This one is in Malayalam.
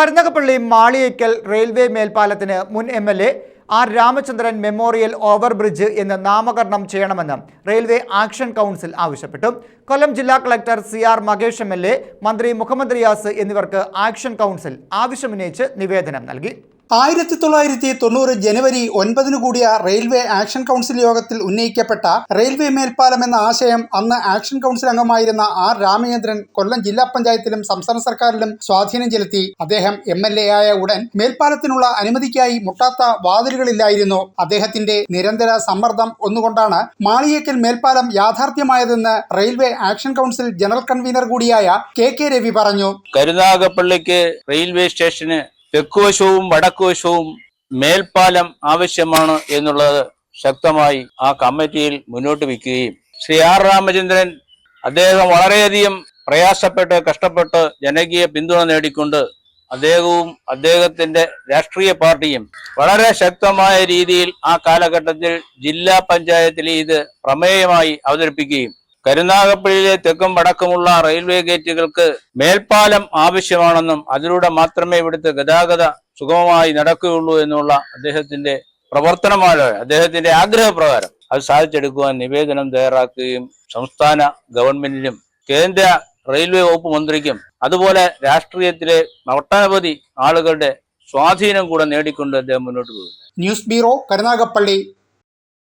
കരുനകപ്പള്ളി മാളിയേക്കൽ റെയിൽവേ മേൽപ്പാലത്തിന് മുൻ M L A R Ramachandran memorial overbridge എന്ന് നാമകരണം ചെയ്യണമെന്ന് റെയിൽവേ ആക്ഷൻ കൗൺസിൽ ആവശ്യപ്പെട്ടു. കൊല്ലം ജില്ലാ collector C R Mahesh M L A മന്ത്രി മുഹമ്മദ് റിയാസ് എന്നിവർക്ക് ആക്ഷൻ കൗൺസിൽ ആവശ്യമുന്നയിച്ച് നിവേദനം നൽകി. ആയിരത്തി തൊള്ളായിരത്തി തൊണ്ണൂറ് ജനുവരി ഒൻപതിനു കൂടിയ റെയിൽവേ ആക്ഷൻ കൗൺസിൽ യോഗത്തിൽ ഉന്നയിക്കപ്പെട്ട റെയിൽവേ മേൽപ്പാലം എന്ന ആശയം അന്ന് ആക്ഷൻ കൗൺസിൽ അംഗമായിരുന്ന ആർ രാമചന്ദ്രൻ കൊല്ലം ജില്ലാ പഞ്ചായത്തിലും സംസ്ഥാന സർക്കാരിലും സ്വാധീനം ചെലുത്തി. അദ്ദേഹം എം എൽ എ ആയ ഉടൻ മേൽപ്പാലത്തിനുള്ള അനുമതിക്കായി മുട്ടാത്ത വാതിലുകളില്ലായിരുന്നു. അദ്ദേഹത്തിന്റെ നിരന്തര സമ്മർദ്ദം ഒന്നുകൊണ്ടാണ് മാളിയേക്കൽ മേൽപ്പാലം യാഥാർത്ഥ്യമായതെന്ന് railway action council general convener കൂടിയായ കെ കെ രവി പറഞ്ഞു. കരുനാഗപ്പള്ളിക്ക് റെയിൽവേ സ്റ്റേഷന് തെക്കുവശവും വടക്കുവശവും മേൽപ്പാലം ആവശ്യമാണ് എന്നുള്ളത് ശക്തമായി ആ കമ്മിറ്റിയിൽ മുന്നോട്ട് വയ്ക്കുകയും. ശ്രീ ആർ രാമചന്ദ്രൻ അദ്ദേഹം വളരെയധികം പ്രയാസപ്പെട്ട് കഷ്ടപ്പെട്ട് ജനകീയ പിന്തുണ നേടിക്കൊണ്ട് അദ്ദേഹവും അദ്ദേഹത്തിന്റെ രാഷ്ട്രീയ പാർട്ടിയും വളരെ ശക്തമായ രീതിയിൽ ആ കാലഘട്ടത്തിൽ ജില്ലാ പഞ്ചായത്തിൽ ഇത് പ്രമേയമായി അവതരിപ്പിക്കുകയും കരുനാഗപ്പള്ളിയിലെ തെക്കും വടക്കുമുള്ള റെയിൽവേ ഗേറ്റുകൾക്ക് മേൽപ്പാലം ആവശ്യമാണെന്നും അതിലൂടെ മാത്രമേ ഇവിടുത്തെ ഗതാഗത സുഗമമായി നടക്കുകയുള്ളൂ എന്നുള്ള അദ്ദേഹത്തിന്റെ പ്രവർത്തനമായ അദ്ദേഹത്തിന്റെ ആഗ്രഹപ്രകാരം. അത് സാധിച്ചെടുക്കുവാൻ നിവേദനം തയ്യാറാക്കുകയും സംസ്ഥാന ഗവൺമെന്റിനും കേന്ദ്ര റെയിൽവേ വകുപ്പ് മന്ത്രിക്കും അതുപോലെ രാഷ്ട്രീയത്തിലെ ഒട്ടനവധി ആളുകളുടെ സ്വാധീനം കൂടെ നേടിക്കൊണ്ട് അദ്ദേഹം മുന്നോട്ട് പോകുന്നു. News bureau Karunagappally.